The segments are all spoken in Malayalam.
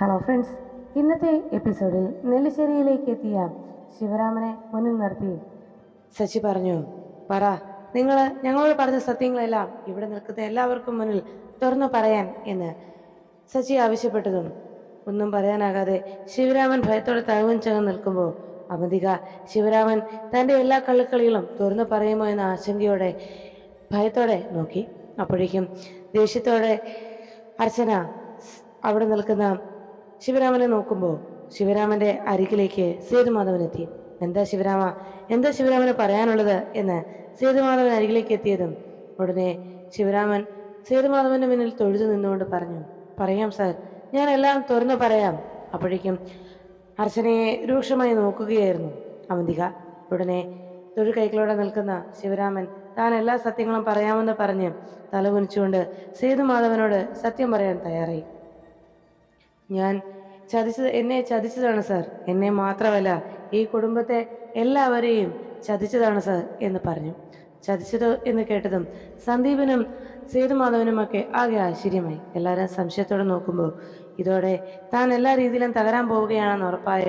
ഹലോ ഫ്രണ്ട്സ് ഇന്നത്തെ എപ്പിസോഡിൽ നെല്ലിശ്ശേരിയിലേക്ക് എത്തിയ ശിവരാമനെ മുന്നിൽ നിർത്തി. ശശി പറഞ്ഞു പറ നിങ്ങൾ ഞങ്ങളോട് പറഞ്ഞ സത്യങ്ങളെല്ലാം ഇവിടെ നിൽക്കുന്ന എല്ലാവർക്കും മുന്നിൽ തുറന്നു പറയാൻ എന്ന് ശശി ആവശ്യപ്പെട്ടതും. ഒന്നും പറയാനാകാതെ ശിവരാമൻ ഭയത്തോടെ തഴവും ചകം നിൽക്കുമ്പോൾ അവന്തിക ശിവരാമൻ തന്റെ എല്ലാ കള്ളിക്കളികളും തുറന്നു പറയുമോ എന്ന ആശങ്കയോടെ ഭയത്തോടെ നോക്കി. അപ്പോഴേക്കും ദേഷ്യത്തോടെ അർച്ചന അവിടെ നിൽക്കുന്ന ശിവരാമനെ നോക്കുമ്പോൾ ശിവരാമന്റെ അരികിലേക്ക് സേതുമാധവൻ എത്തി. എന്താ ശിവരാമ? എന്താ ശിവരാമന് പറയാനുള്ളത്? എന്ന് സേതുമാധവൻ അരികിലേക്ക് എത്തിയതും ഉടനെ ശിവരാമൻ സേതുമാധവന്റെ മുന്നിൽ തൊഴുതു നിന്നുകൊണ്ട് പറഞ്ഞു പറയാം സാർ ഞാൻ എല്ലാം തുറന്നു പറയാം. അപ്പോഴേക്കും അർച്ചനയെ രൂക്ഷമായി നോക്കുകയായിരുന്നു അവന്തിക ഉടനെ തൊഴിൽ കൈകളോടെ നിൽക്കുന്ന ശിവരാമൻ താൻ എല്ലാ സത്യങ്ങളും പറയാമെന്ന് പറഞ്ഞ് തലകുനിച്ചുകൊണ്ട് സേതുമാധവനോട് സത്യം പറയാൻ തയ്യാറായി. ഞാൻ ചതിച്ചത് എന്നെ ചതിച്ചതാണ് സർ. എന്നെ മാത്രമല്ല ഈ കുടുംബത്തെ എല്ലാവരെയും ചതിച്ചതാണ് സർ എന്ന് പറഞ്ഞു. ചതിച്ചത് എന്ന് കേട്ടതും സന്ദീപനും സേതുമാധവനുമൊക്കെ ആകെ ആശ്ചര്യമായി. എല്ലാവരും സംശയത്തോടെ നോക്കുമ്പോൾ ഇതോടെ താൻ എല്ലാ രീതിയിലും തകരാൻ പോവുകയാണെന്ന് ഉറപ്പായ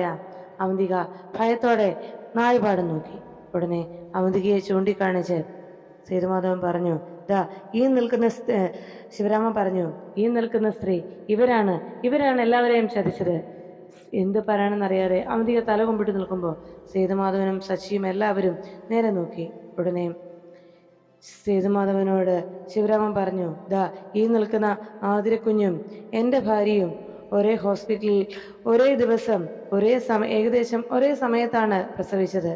അവന്തിക ഭയത്തോടെ നാലുപാടും നോക്കി. ഉടനെ അവന്തികയെ ചൂണ്ടിക്കാണിച്ച് സേതുമാധവൻ പറഞ്ഞു ദാ ഈ നിൽക്കുന്ന ശിവരാമൻ പറഞ്ഞു ഈ നിൽക്കുന്ന സ്ത്രീ ഇവരാണ് ഇവരാണ് എല്ലാവരെയും ചതിച്ചത് എന്ത് അറിയാതെ അവന്തിക തല കൊമ്പിട്ട് നിൽക്കുമ്പോൾ സേതുമാധവനും ശശിയും എല്ലാവരും നേരെ നോക്കി. ഉടനെ സേതുമാധവനോട് ശിവരാമൻ പറഞ്ഞു ദാ ഈ നിൽക്കുന്ന ആതിരക്കുഞ്ഞും എന്റെ ഭാര്യയും ഒരേ ഹോസ്പിറ്റലിൽ ഒരേ ദിവസം ഒരേ സമ ഏകദേശം ഒരേ സമയത്താണ് പ്രസവിച്ചത്.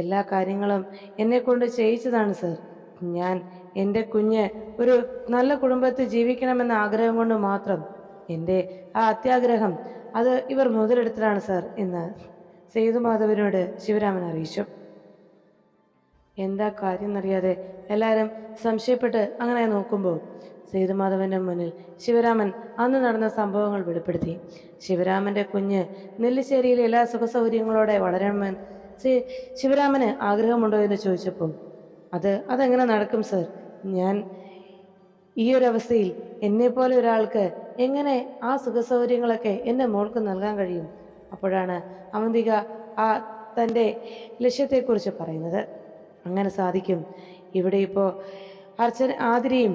എല്ലാ കാര്യങ്ങളും എന്നെ കൊണ്ട് ചെയ്യിച്ചതാണ് സർ. ഞാൻ എന്റെ കുഞ്ഞ് ഒരു നല്ല കുടുംബത്തിൽ ജീവിക്കണമെന്ന ആഗ്രഹം കൊണ്ട് മാത്രം എന്റെ ആ അത്യാഗ്രഹം അത് ഇവർ മുതലെടുത്തതാണ് സർ എന്ന് സേതുമാധവനോട് ശിവരാമൻ അറിയിച്ചു. എന്താ കാര്യം എന്നറിയാതെ എല്ലാവരും സംശയപ്പെട്ട് അങ്ങനെ നോക്കുമ്പോൾ സേതുമാധവന്റെ മുന്നിൽ ശിവരാമൻ അന്ന് നടന്ന സംഭവങ്ങൾ വെളിപ്പെടുത്തി. ശിവരാമന്റെ കുഞ്ഞ് നെല്ലിശ്ശേരിയിലെ എല്ലാ സുഖസൗകര്യങ്ങളോടെ വളരണമെന്ന് ശിവരാമന് ആഗ്രഹമുണ്ടോ എന്ന് ചോദിച്ചപ്പോൾ അത് അതെങ്ങനെ നടക്കും സർ? ഞാൻ ഈ ഒരു അവസ്ഥയിൽ എന്നെപ്പോലെ ഒരാൾക്ക് എങ്ങനെ ആ സുഖസൗകര്യങ്ങളൊക്കെ എന്റെ മോൾക്ക് നൽകാൻ കഴിയും? അപ്പോഴാണ് അവന്തിക ആ തന്റെ ലക്ഷ്യത്തെക്കുറിച്ച് പറയുന്നത്. അങ്ങനെ സാധിക്കും. ഇവിടെ ഇപ്പോൾ അർച്ചന ആതിരയും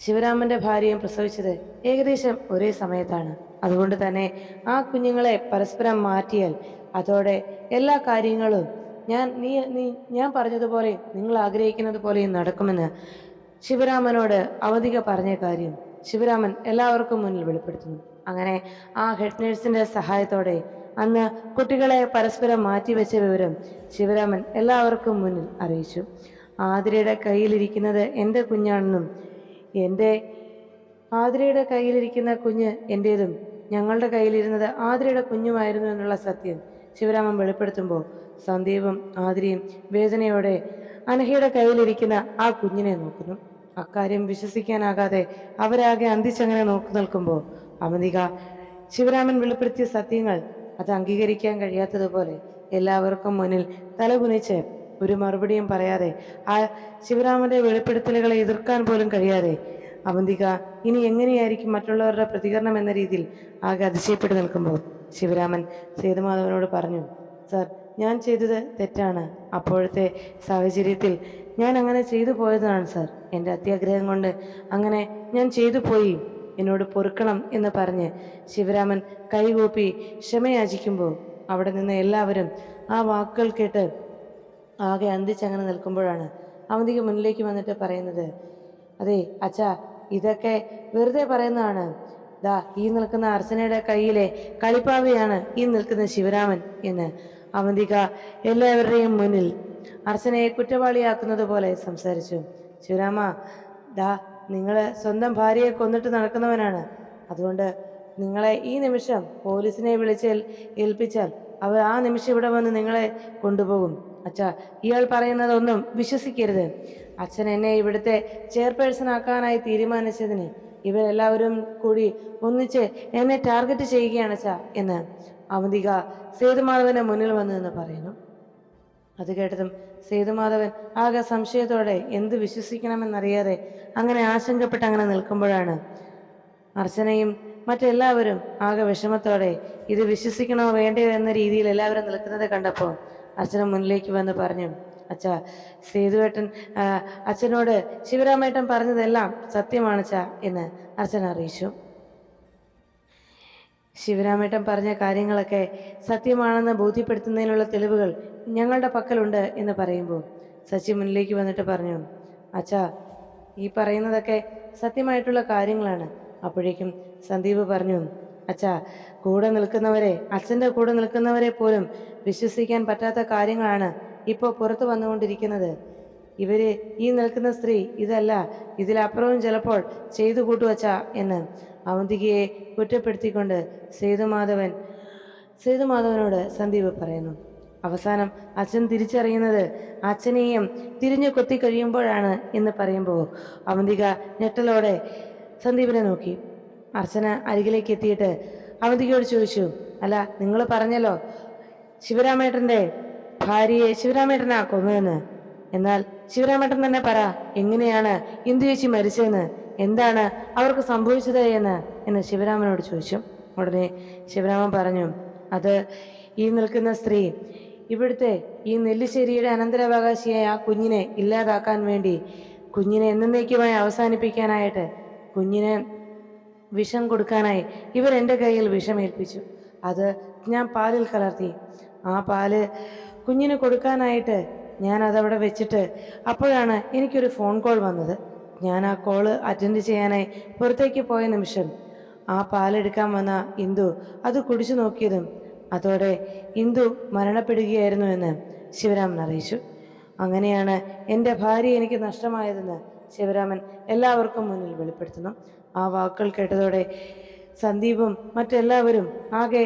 ശിവരാമന്റെ ഭാര്യയും പ്രസവിച്ചത് ഏകദേശം ഒരേ സമയത്താണ്. അതുകൊണ്ട് തന്നെ ആ കുഞ്ഞുങ്ങളെ പരസ്പരം മാറ്റിയാൽ അതോടെ എല്ലാ കാര്യങ്ങളും ഞാൻ നീ നീ ഞാൻ പറഞ്ഞതുപോലെ നിങ്ങൾ ആഗ്രഹിക്കുന്നത് പോലെയും നടക്കുമെന്ന് ശിവരാമനോട് അവധിക പറഞ്ഞ കാര്യം ശിവരാമൻ എല്ലാവർക്കും മുന്നിൽ വെളിപ്പെടുത്തുന്നു. അങ്ങനെ ആ ഹെഡ് നേഴ്സിന്റെ സഹായത്തോടെ അന്ന് കുട്ടികളെ പരസ്പരം മാറ്റിവെച്ച വിവരം ശിവരാമൻ എല്ലാവർക്കും മുന്നിൽ അറിയിച്ചു. ആതിരയുടെ കയ്യിലിരിക്കുന്നത് എന്റെ കുഞ്ഞാണെന്നും എന്റെ ആതിരയുടെ കയ്യിലിരിക്കുന്ന കുഞ്ഞ് എന്റേതും ഞങ്ങളുടെ കയ്യിലിരുന്നത് ആതിരയുടെ കുഞ്ഞുമായിരുന്നു എന്നുള്ള സത്യം ശിവരാമൻ വെളിപ്പെടുത്തുമ്പോൾ സന്ദീപും ആതിരയും വേദനയോടെ അനഹയുടെ കയ്യിലിരിക്കുന്ന ആ കുഞ്ഞിനെ നോക്കുന്നു. അക്കാര്യം വിശ്വസിക്കാനാകാതെ അവരാകെ അന്തിച്ചങ്ങനെ നോക്കി നിൽക്കുമ്പോൾ അവന്തിക ശിവരാമൻ വെളിപ്പെടുത്തിയ സത്യങ്ങൾ അത് അംഗീകരിക്കാൻ കഴിയാത്തതുപോലെ എല്ലാവർക്കും മുന്നിൽ തലകുനിച്ച് ഒരു മറുപടിയും പറയാതെ ആ ശിവരാമന്റെ വെളിപ്പെടുത്തലുകളെ എതിർക്കാൻ പോലും കഴിയാതെ അവന്തിക ഇനി എങ്ങനെയായിരിക്കും മറ്റുള്ളവരുടെ പ്രതികരണം എന്ന രീതിയിൽ ആകെ അതിശയപ്പെട്ട് നിൽക്കുമ്പോൾ ശിവരാമൻ സേതുമാധവനോട് പറഞ്ഞു സർ ഞാൻ ചെയ്തത് തെറ്റാണ്. അപ്പോഴത്തെ സാഹചര്യത്തിൽ ഞാൻ അങ്ങനെ ചെയ്തു പോയതാണ് സർ. എന്റെ അത്യാഗ്രഹം കൊണ്ട് അങ്ങനെ ഞാൻ ചെയ്തു പോയി. എന്നോട് പൊറുക്കണം എന്ന് പറഞ്ഞ് ശിവരാമൻ കൈകൂപ്പി ക്ഷമയാചിക്കുമ്പോൾ അവിടെ നിന്ന് എല്ലാവരും ആ വാക്കുകൾ കേട്ട് ആകെ അന്തിച്ചങ്ങനെ നിൽക്കുമ്പോഴാണ് അവന്തിക്ക് മുന്നിലേക്ക് വന്നിട്ട് പറയുന്നത് അതെ അച്ഛാ ഇതൊക്കെ വെറുതെ പറയുന്നതാണ്. ദാ ഈ നിൽക്കുന്ന അർച്ചനയുടെ കയ്യിലെ കളിപ്പാവയാണ് ഈ നിൽക്കുന്ന ശിവരാമൻ എന്ന്. അവന്തിക എല്ലാവരുടെയും മുന്നിൽ അർച്ചനയെ കുറ്റവാളിയാക്കുന്നത് പോലെ സംസാരിച്ചു. ശിവരാമ ദാ നിങ്ങൾ സ്വന്തം ഭാര്യയെ കൊന്നിട്ട് നടക്കുന്നവനാണ്. അതുകൊണ്ട് നിങ്ങളെ ഈ നിമിഷം പോലീസിനെ വിളിച്ച് ഏൽപ്പിച്ചാൽ അവർ ആ നിമിഷം ഇവിടെ വന്ന് നിങ്ങളെ കൊണ്ടുപോകും. അച്ഛാ ഇയാൾ പറയുന്നതൊന്നും വിശ്വസിക്കരുത്. അച്ഛൻ എന്നെ ഇവിടുത്തെ ചെയർപേഴ്സൺ ആക്കാനായി തീരുമാനിച്ചതിന് ഇവരെല്ലാവരും കൂടി ഒന്നിച്ച് എന്നെ ടാർഗറ്റ് ചെയ്യുകയാണ് അച്ഛാ എന്ന് അവന്തിക സേതുമാധവന്റെ മുന്നിൽ വന്നു എന്ന് പറയുന്നു. അത് കേട്ടതും സേതുമാധവൻ ആകെ സംശയത്തോടെ എന്ത് വിശ്വസിക്കണമെന്നറിയാതെ അങ്ങനെ ആശങ്കപ്പെട്ട് അങ്ങനെ നിൽക്കുമ്പോഴാണ് അർച്ചനയും മറ്റെല്ലാവരും ആകെ വിഷമത്തോടെ ഇത് വിശ്വസിക്കണോ വേണ്ടയോ എന്ന രീതിയിൽ എല്ലാവരും നിൽക്കുന്നത് കണ്ടപ്പോൾ അർച്ചന മുന്നിലേക്ക് വന്ന് പറഞ്ഞു അച്ഛാ സേതുവേട്ടൻ അച്ഛനോട് ശിവരാമേട്ടൻ പറഞ്ഞതെല്ലാം സത്യമാണ് അച്ഛാ എന്ന് അർച്ചന അറിയിച്ചു. ശിവരാമേട്ടൻ പറഞ്ഞ കാര്യങ്ങളൊക്കെ സത്യമാണെന്ന് ബോധ്യപ്പെടുത്തുന്നതിനുള്ള തെളിവുകൾ ഞങ്ങളുടെ പക്കലുണ്ട് എന്ന് പറയുമ്പോൾ സച്ചി മുന്നിലേക്ക് വന്നിട്ട് പറഞ്ഞു അച്ഛാ ഈ പറയുന്നതൊക്കെ സത്യമായിട്ടുള്ള കാര്യങ്ങളാണ്. അപ്പോഴേക്കും സന്ദീപ് പറഞ്ഞു അച്ഛാ കൂടെ നിൽക്കുന്നവരെ അച്ഛന്റെ കൂടെ നിൽക്കുന്നവരെ പോലും വിശ്വസിക്കാൻ പറ്റാത്ത കാര്യങ്ങളാണ് ഇപ്പോൾ പുറത്തു വന്നുകൊണ്ടിരിക്കുന്നത്. ഇവർ ഈ നിൽക്കുന്ന സ്ത്രീ ഇതല്ല. ഇതിലപ്പുറവും ചിലപ്പോൾ ചെയ്തു കൂട്ടുവച്ച എന്ന് അവന്തികയെ കുറ്റപ്പെടുത്തിക്കൊണ്ട് സേതുമാധവൻ സേതുമാധവനോട് സന്ദീപ് പറയുന്നു. അവസാനം അച്ഛൻ തിരിച്ചറിയുന്നത് അച്ഛനെയും തിരിഞ്ഞു കൊത്തി കഴിയുമ്പോഴാണ് എന്ന് പറയുമ്പോൾ അവന്തിക ഞെട്ടലോടെ സന്ദീപിനെ നോക്കി. അർച്ചന അരികിലേക്ക് എത്തിയിട്ട് അവന്തികയോട് ചോദിച്ചു അല്ല നിങ്ങൾ പറഞ്ഞല്ലോ ശിവരാമേട്ടന്റെ ഭാര്യയെ ശിവരാമേട്ടനാ കൊന്നതെന്ന്? എന്നാൽ ശിവരാമേട്ടൻ തന്നെ പറ എങ്ങനെയാണ് ഇന്ദു ചേച്ചി മരിച്ചതെന്ന്? എന്താണ് അവർക്ക് സംഭവിച്ചത് എന്ന്? എന്ന് ശിവരാമനോട് ചോദിച്ചു. ഉടനെ ശിവരാമൻ പറഞ്ഞു അത് ഈ നിൽക്കുന്ന സ്ത്രീ ഇവിടുത്തെ ഈ നെല്ലിശ്ശേരിയുടെ അനന്തരാവകാശിയായ ആ കുഞ്ഞിനെ ഇല്ലാതാക്കാൻ വേണ്ടി കുഞ്ഞിനെ എന്നേക്കുമായി അവസാനിപ്പിക്കാനായിട്ട് കുഞ്ഞിന് വിഷം കൊടുക്കാനായി ഇവർ എന്റെ കയ്യിൽ വിഷമേൽപ്പിച്ചു അത് ഞാൻ പാലിൽ കലർത്തി. ആ പാൽ കുഞ്ഞിന് കൊടുക്കാനായിട്ട് ഞാൻ അതവിടെ വെച്ചിട്ട് അപ്പോഴാണ് എനിക്കൊരു ഫോൺ കോൾ വന്നത്. ഞാൻ ആ കോൾ അറ്റൻഡ് ചെയ്യാനായി പുറത്തേക്ക് പോയ നിമിഷം ആ പാലെടുക്കാൻ വന്ന ഇന്ദു അത് കുടിച്ചു നോക്കിയതും അതോടെ ഇന്ദു മരണപ്പെടുകയായിരുന്നു എന്ന് ശിവരാമൻ അറിയിച്ചു. അങ്ങനെയാണ് എന്റെ ഭാര്യ എനിക്ക് നഷ്ടമായതെന്ന് ശിവരാമൻ എല്ലാവർക്കും മുന്നിൽ വെളിപ്പെടുത്തുന്നു. ആ വാക്കുകൾ കേട്ടതോടെ സന്ദീപും മറ്റെല്ലാവരും ആകെ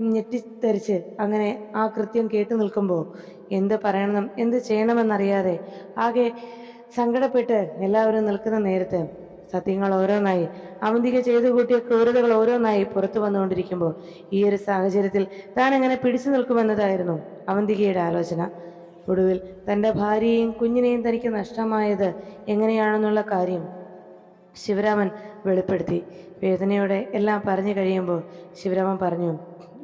ഞെട്ടിത്തെറിച്ച് അങ്ങനെ ആ കൃത്യം കേട്ടു നിൽക്കുമ്പോൾ എന്ത് പറയണം എന്ത് ചെയ്യണമെന്നറിയാതെ ആകെ സങ്കടപ്പെട്ട് എല്ലാവരും നിൽക്കുന്ന നേരത്ത് സത്യങ്ങൾ ഓരോന്നായി അവന്തിക ചെയ്തു കൂട്ടിയ ക്രൂരതകൾ ഓരോന്നായി പുറത്തു വന്നുകൊണ്ടിരിക്കുമ്പോൾ ഈ ഒരു സാഹചര്യത്തിൽ താൻ എങ്ങനെ പിടിച്ചു നിൽക്കുമെന്നതായിരുന്നു അവന്തികയുടെ ആലോചന. ഒടുവിൽ തന്റെ ഭാര്യയെയും കുഞ്ഞിനെയും തനിക്ക് നഷ്ടമായത് എങ്ങനെയാണെന്നുള്ള കാര്യം ശിവരാമൻ വെളിപ്പെടുത്തി. വേദനയോടെ എല്ലാം പറഞ്ഞു കഴിയുമ്പോൾ ശിവരാമൻ പറഞ്ഞു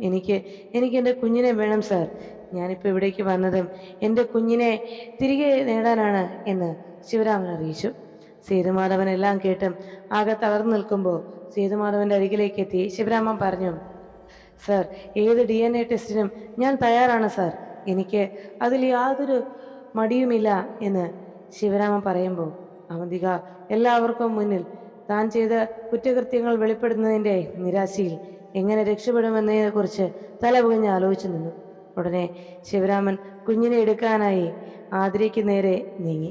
എനിക്ക് എനിക്ക് എന്റെ കുഞ്ഞിനെ വേണം സാർ ഞാനിപ്പോൾ ഇവിടേക്ക് വന്നതും എന്റെ കുഞ്ഞിനെ തിരികെ നേടാനാണ് എന്ന് ശിവരാമൻ അറിയിച്ചു. സേതുമാധവൻ എല്ലാം കേട്ടും ആകെ തളർന്നു നിൽക്കുമ്പോൾ സേതുമാധവന്റെ അരികിലേക്ക് എത്തി ശിവരാമൻ പറഞ്ഞു സാർ ഏത് ഡി എൻ എ ടെസ്റ്റിനും ഞാൻ തയ്യാറാണ് സാർ എനിക്ക് അതിൽ യാതൊരു മടിയുമില്ല എന്ന് ശിവരാമൻ പറയുമ്പോൾ അവന്തിക എല്ലാവർക്കും മുന്നിൽ താൻ ചെയ്ത കുറ്റകൃത്യങ്ങൾ വെളിപ്പെടുന്നതിന്റെ നിരാശയിൽ എങ്ങനെ രക്ഷപ്പെടുമെന്നതിനെക്കുറിച്ച് തലപുകഞ്ഞ് ആലോചിച്ചു നിന്നു. ഉടനെ ശിവരാമൻ കുഞ്ഞിനെ എടുക്കാനായി ആതിരയ്ക്ക് നേരെ നീങ്ങി.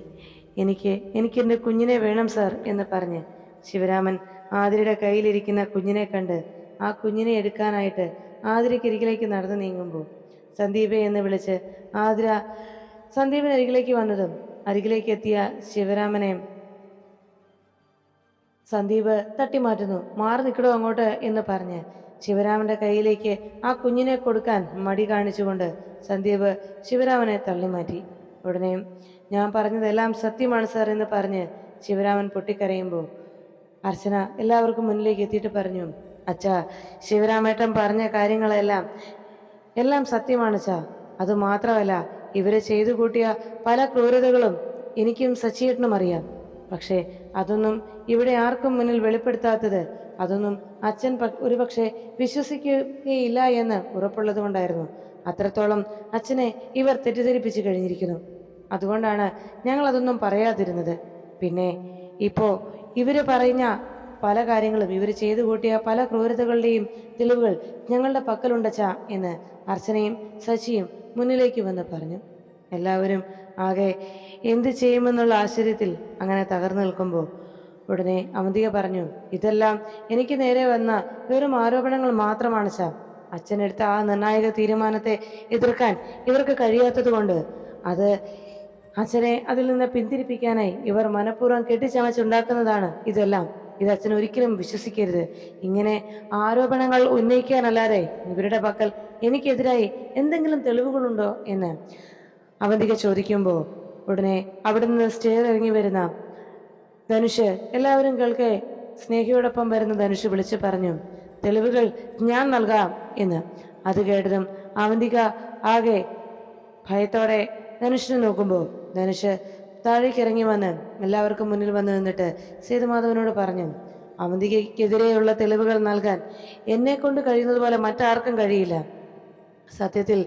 എനിക്ക് എനിക്ക് എന്റെ കുഞ്ഞിനെ വേണം സാർ എന്ന് പറഞ്ഞ് ശിവരാമൻ ആതിരയുടെ കയ്യിലിരിക്കുന്ന കുഞ്ഞിനെ കണ്ട് ആ കുഞ്ഞിനെ എടുക്കാനായിട്ട് ആതിരയ്ക്കരികിലേക്ക് നടന്നു നീങ്ങുമ്പോൾ സന്ദീപെ എന്ന് വിളിച്ച് ആതിര സന്ദീപിന് അരികിലേക്ക് വന്നതും അരികിലേക്ക് എത്തിയ ശിവരാമനെ സന്ദീപ് തട്ടിമാറ്റുന്നു. മാറി നിൽക്കടോ അങ്ങോട്ട് എന്ന് പറഞ്ഞ് ശിവരാമന്റെ കയ്യിലേക്ക് ആ കുഞ്ഞിനെ കൊടുക്കാൻ മടി കാണിച്ചുകൊണ്ട് സന്ദീപ് ശിവരാമനെ തള്ളിമാറ്റി. ഉടനെ ഞാൻ പറഞ്ഞതെല്ലാം സത്യമാണ് സാർ എന്ന് പറഞ്ഞ് ശിവരാമൻ പൊട്ടിക്കരയുമ്പോൾ അർച്ചന എല്ലാവർക്കും മുന്നിലേക്ക് എത്തിയിട്ട് പറഞ്ഞു അച്ഛാ ശിവരാമേട്ടൻ പറഞ്ഞ കാര്യങ്ങളെല്ലാം എല്ലാം സത്യമാണ് ചാ അത് മാത്രമല്ല ഇവരെ ചെയ്തു കൂട്ടിയ പല ക്രൂരതകളും എനിക്കും സച്ചിയേട്ടനും അറിയാം. പക്ഷേ അതൊന്നും ഇവിടെ ആർക്കും മുന്നിൽ വെളിപ്പെടുത്താത്തത്. അതൊന്നും അച്ഛൻ ഒരുപക്ഷെ വിശ്വസിക്കുകയില്ല എന്ന് ഉറപ്പുള്ളത് കൊണ്ടായിരുന്നു. അത്രത്തോളം അച്ഛനെ ഇവർ തെറ്റിദ്ധരിപ്പിച്ചു കഴിഞ്ഞിരിക്കുന്നു. അതുകൊണ്ടാണ് ഞങ്ങൾ അതൊന്നും പറയാതിരുന്നത്. പിന്നെ ഇപ്പോ ഇവർ പറഞ്ഞ പല കാര്യങ്ങളും ഇവർ ചെയ്തു കൂട്ടിയ പല ക്രൂരതകളുടെയും തെളിവുകൾ ഞങ്ങളുടെ പക്കലുണ്ടച്ചാ എന്ന് അർച്ചനയും സച്ചിയും മുന്നിലേക്ക് വന്ന് പറഞ്ഞു. എല്ലാവരും ആകെ എന്ത് ചെയ്യുമെന്നുള്ള ആശ്ചര്യത്തിൽ അങ്ങനെ തകർന്നു നിൽക്കുമ്പോൾ ഉടനെ അവന്തിക പറഞ്ഞു ഇതെല്ലാം എനിക്ക് നേരെ വന്ന വെറും ആരോപണങ്ങൾ മാത്രമാണ് സാർ. അച്ഛനെടുത്ത ആ നിർണായക തീരുമാനത്തെ എതിർക്കാൻ ഇവർക്ക് കഴിയാത്തതുകൊണ്ട് അത് അച്ഛനെ അതിൽ നിന്ന് പിന്തിരിപ്പിക്കാനായി ഇവർ മനഃപൂർവം കെട്ടിച്ചമച്ചുണ്ടാക്കുന്നതാണ് ഇതെല്ലാം. ഇത് അച്ഛൻ ഒരിക്കലും വിശ്വസിക്കരുത്. ഇങ്ങനെ ആരോപണങ്ങൾ ഉന്നയിക്കാനല്ലാതെ ഇവരുടെ പക്കൽ എനിക്കെതിരായി എന്തെങ്കിലും തെളിവുകളുണ്ടോ? എന്ന് അവന്തിക ചോദിക്കുമ്പോൾ ഉടനെ അവിടെ നിന്ന് സ്റ്റെയർ ഇറങ്ങി വരുന്ന ധനുഷ് എല്ലാവരും കേൾക്കെ സ്നേഹിയോടൊപ്പം വരുന്ന ധനുഷ് വിളിച്ചു പറഞ്ഞു തെളിവുകൾ ഞാൻ നൽകാം എന്ന്. അത് കേട്ടതും അവന്തിക ആകെ ഭയത്തോടെ ധനുഷിനെ നോക്കുമ്പോൾ ധനുഷ് താഴേക്ക് ഇറങ്ങി വന്ന് എല്ലാവർക്കും മുന്നിൽ വന്ന് നിന്നിട്ട് സേതുമാധവനോട് പറഞ്ഞു അവന്തികയ്ക്കെതിരെയുള്ള തെളിവുകൾ നൽകാൻ എന്നെ കൊണ്ട് കഴിയുന്നത് പോലെ മറ്റാർക്കും കഴിയില്ല. സത്യത്തിൽ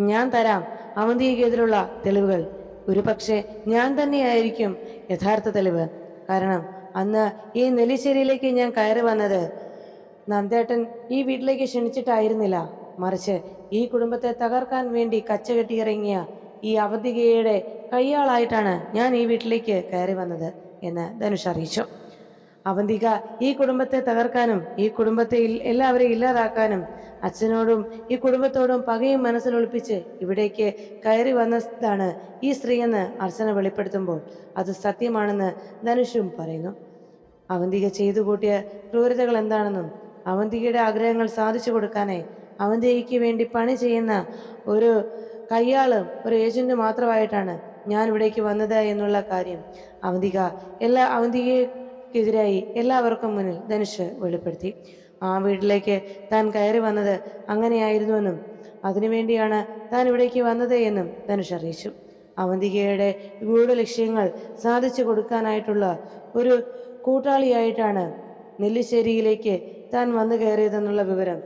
ഞാൻ തരാം. അവന്തികയ്ക്കെതിരുള്ള തെളിവുകൾ. ഒരു പക്ഷേ ഞാൻ തന്നെയായിരിക്കും യഥാർത്ഥ തെളിവ്. കാരണം അന്ന് ഈ നെല്ലിശ്ശേരിയിലേക്ക് ഞാൻ കയറി വന്നത് നന്ദേട്ടൻ ഈ വീട്ടിലേക്ക് ക്ഷണിച്ചിട്ടായിരുന്നില്ല. മറിച്ച് ഈ കുടുംബത്തെ തകർക്കാൻ വേണ്ടി കച്ചകെട്ടിയിറങ്ങിയ ഈ അവന്തികയുടെ കയ്യാളായിട്ടാണ് ഞാൻ ഈ വീട്ടിലേക്ക് കയറി വന്നത് എന്ന് ധനുഷ് അറിയിച്ചു. അവന്തിക ഈ കുടുംബത്തെ തകർക്കാനും ഈ കുടുംബത്തെ എല്ലാവരെയും ഇല്ലാതാക്കാനും അച്ഛനോടും ഈ കുടുംബത്തോടും പകയും മനസ്സിലൊളിപ്പിച്ച് ഇവിടേക്ക് കയറി വന്നതാണ് ഈ സ്ത്രീയെന്ന് അർച്ചന വെളിപ്പെടുത്തുമ്പോൾ അത് സത്യമാണെന്ന് ധനുഷും പറയുന്നു. അവന്തിക ചെയ്തു കൂട്ടിയ ക്രൂരതകൾ എന്താണെന്നും അവന്തികയുടെ ആഗ്രഹങ്ങൾ സാധിച്ചു കൊടുക്കാനേ അവന്തികയ്ക്ക് വേണ്ടി പണി ചെയ്യുന്ന ഒരു കയ്യാളും ഒരു ഏജന്റ് മാത്രമായിട്ടാണ് ഞാൻ ഇവിടേക്ക് വന്നത് എന്നുള്ള കാര്യം അവന്തിക എല്ലാ അവന്തികയ്ക്കെതിരായി എല്ലാവർക്കും മുന്നിൽ ധനുഷ് വെളിപ്പെടുത്തി. ആ വീട്ടിലേക്ക് താൻ കയറി വന്നത് അങ്ങനെയായിരുന്നുവെന്നും അതിനുവേണ്ടിയാണ് താൻ ഇവിടേക്ക് വന്നത് എന്നും ധനുഷ് അറിയിച്ചു. അവന്തികയുടെ ഗൂഢലക്ഷ്യങ്ങൾ സാധിച്ചു കൊടുക്കാനായിട്ടുള്ള ഒരു കൂട്ടാളിയായിട്ടാണ് നെല്ലിശ്ശേരിയിലേക്ക് താൻ വന്നു കയറിയതെന്നുള്ള വിവരം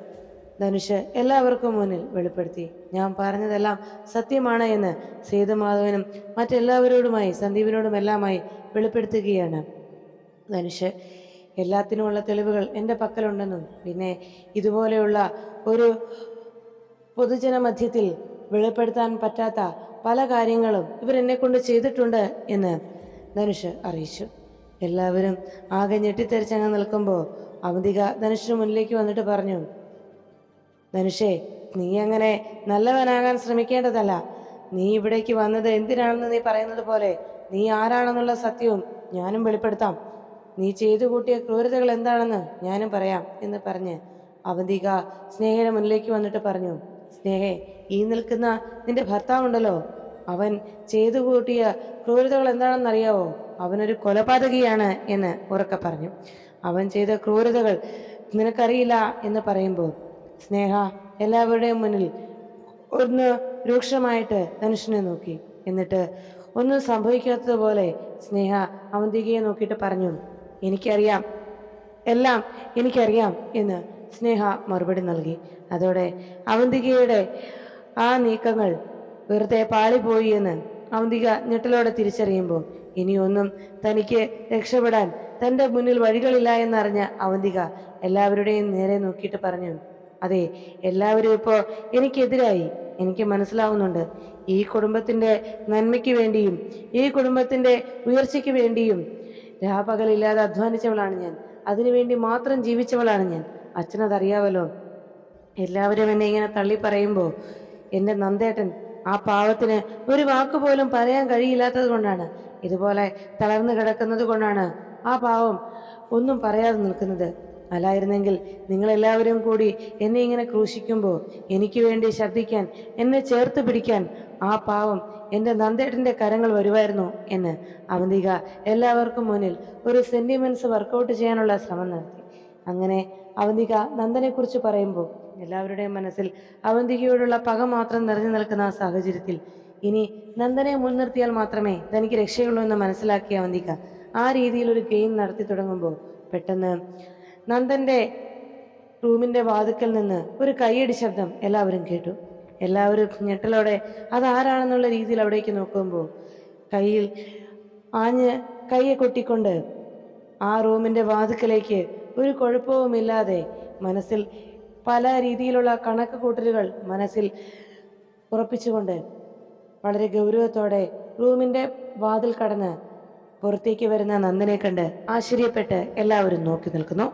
ധനുഷ് എല്ലാവർക്കും മുന്നിൽ വെളിപ്പെടുത്തി. ഞാൻ പറഞ്ഞതെല്ലാം സത്യമാണ് എന്ന് സേതുമാധവനും മറ്റെല്ലാവരോടുമായി സന്ദീപിനോടുമെല്ലാമായി വെളിപ്പെടുത്തുകയാണ്. ധനുഷ് എല്ലാത്തിനുമുള്ള തെളിവുകൾ എന്റെ പക്കലുണ്ടെന്നും പിന്നെ ഇതുപോലെയുള്ള ഒരു പൊതുജന മധ്യത്തിൽ വെളിപ്പെടുത്താൻ പറ്റാത്ത പല കാര്യങ്ങളും ഇവരെന്നെ കൊണ്ട് ചെയ്തിട്ടുണ്ട് എന്ന് ധനുഷ് അറിയിച്ചു. എല്ലാവരും ആകെ ഞെട്ടിത്തെറിച്ചങ്ങ് നിൽക്കുമ്പോൾ അവന്തിക ധനുഷിന് മുന്നിലേക്ക് വന്നിട്ട് പറഞ്ഞു ധനുഷേ നീ അങ്ങനെ നല്ലവനാകാൻ ശ്രമിക്കേണ്ടതല്ല. നീ ഇവിടേക്ക് വന്നത് എന്തിനാണെന്ന് നീ പറയുന്നത് പോലെ നീ ആരാണെന്നുള്ള സത്യവും ഞാനും വെളിപ്പെടുത്താം. നീ ചെയ്തു കൂട്ടിയ ക്രൂരതകൾ എന്താണെന്ന് ഞാനും പറയാം എന്ന് പറഞ്ഞ് അവന്തിക സ്നേഹയുടെ മുന്നിലേക്ക് വന്നിട്ട് പറഞ്ഞു സ്നേഹേ ഈ നിൽക്കുന്ന നിന്റെ ഭർത്താവുണ്ടല്ലോ. അവൻ ചെയ്തു കൂട്ടിയ ക്രൂരതകൾ എന്താണെന്നറിയാവോ? അവനൊരു കൊലപാതകിയാണ് എന്ന് ഉറക്കെ പറഞ്ഞു. അവൻ ചെയ്ത ക്രൂരതകൾ നിനക്കറിയില്ല എന്ന് പറയുമ്പോൾ സ്നേഹ എല്ലാവരുടെയും മുന്നിൽ ഒന്ന് രൂക്ഷമായിട്ട് ധനുഷിനെ നോക്കി. എന്നിട്ട് ഒന്നും സംഭവിക്കാത്തതുപോലെ സ്നേഹ അവന്തികയെ നോക്കിയിട്ട് പറഞ്ഞു എനിക്കറിയാം. എല്ലാം എനിക്കറിയാം എന്ന് സ്നേഹ മറുപടി നൽകി. അതോടെ അവന്തികയുടെ ആ നീക്കങ്ങൾ വെറുതെ പാളിപ്പോയി എന്ന് അവന്തിക ഞെട്ടലോടെ തിരിച്ചറിയുമ്പോൾ ഇനിയൊന്നും തനിക്ക് രക്ഷപ്പെടാൻ തന്റെ മുന്നിൽ വഴികളില്ല എന്നറിഞ്ഞ അവന്തിക എല്ലാവരുടെയും നേരെ നോക്കിയിട്ട് പറഞ്ഞു അതെ എല്ലാവരും ഇപ്പോൾ എനിക്കെതിരായി. എനിക്ക് മനസ്സിലാവുന്നുണ്ട്. ഈ കുടുംബത്തിന്റെ നന്മയ്ക്ക് വേണ്ടിയും ഈ കുടുംബത്തിന്റെ ഉയർച്ചയ്ക്ക് വേണ്ടിയും രാപകലില്ലാതെ അധ്വാനിച്ചവളാണ് ഞാൻ. അതിനുവേണ്ടി മാത്രം ജീവിച്ചവളാണ് ഞാൻ. അച്ഛനതറിയാവല്ലോ എല്ലാവരും എന്നെ ഇങ്ങനെ തള്ളി പറയുമ്പോൾ എന്റെ നന്ദേട്ടൻ ആ പാവത്തിന് ഒരു വാക്ക് പോലും പറയാൻ കഴിയില്ലാത്തത് കൊണ്ടാണ്. ഇതുപോലെ തളർന്നു കിടക്കുന്നത് കൊണ്ടാണ് ആ പാവം ഒന്നും പറയാതെ നിൽക്കുന്നത്. അല്ലായിരുന്നെങ്കിൽ നിങ്ങളെല്ലാവരും കൂടി എന്നെ ഇങ്ങനെ ക്രൂശിക്കുമ്പോൾ എനിക്ക് വേണ്ടി ശബ്ദിക്കാൻ എന്നെ ചേർത്ത് പിടിക്കാൻ ആ പാവം എന്റെ നന്ദേട്ടന്റെ കരങ്ങൾ വരുമായിരുന്നു എന്ന് അവന്തിക എല്ലാവർക്കും മുന്നിൽ ഒരു സെന്റിമെന്റ്സ് വർക്കൗട്ട് ചെയ്യാനുള്ള ശ്രമം നടത്തി. അങ്ങനെ അവന്തിക നന്ദനെക്കുറിച്ച് പറയുമ്പോൾ എല്ലാവരുടെയും മനസ്സിൽ അവന്തികയോടുള്ള പക മാത്രം നിറഞ്ഞു നിൽക്കുന്ന ആ സാഹചര്യത്തിൽ ഇനി നന്ദനെ മുൻനിർത്തിയാൽ മാത്രമേ തനിക്ക് രക്ഷയുള്ളൂ എന്ന് മനസ്സിലാക്കിയ അവന്തിക ആ രീതിയിൽ ഒരു ഗെയിം നടത്തി തുടങ്ങുമ്പോൾ പെട്ടെന്ന് നന്ദന്റെ റൂമിന്റെ വാതുക്കൽ നിന്ന് ഒരു കൈയടി ശബ്ദം എല്ലാവരും കേട്ടു. എല്ലാവരും ഞെട്ടലോടെ അതാരാണെന്നുള്ള രീതിയിൽ അവിടേക്ക് നോക്കുമ്പോൾ കയ്യിൽ ആഞ്ഞ് കയ്യെ കൊട്ടിക്കൊണ്ട് ആ റൂമിന്റെ വാതുക്കലേക്ക് ഒരു കുഴപ്പവുമില്ലാതെ മനസ്സിൽ പല രീതിയിലുള്ള കണക്ക് കൂട്ടലുകൾ മനസ്സിൽ ഉറപ്പിച്ചുകൊണ്ട് വളരെ ഗൗരവത്തോടെ റൂമിന്റെ വാതിൽ കടന്ന് പുറത്തേക്ക് വരുന്ന നന്ദനെ കണ്ട് ആശ്ചര്യപ്പെട്ട് എല്ലാവരും നോക്കി നിൽക്കുന്നു.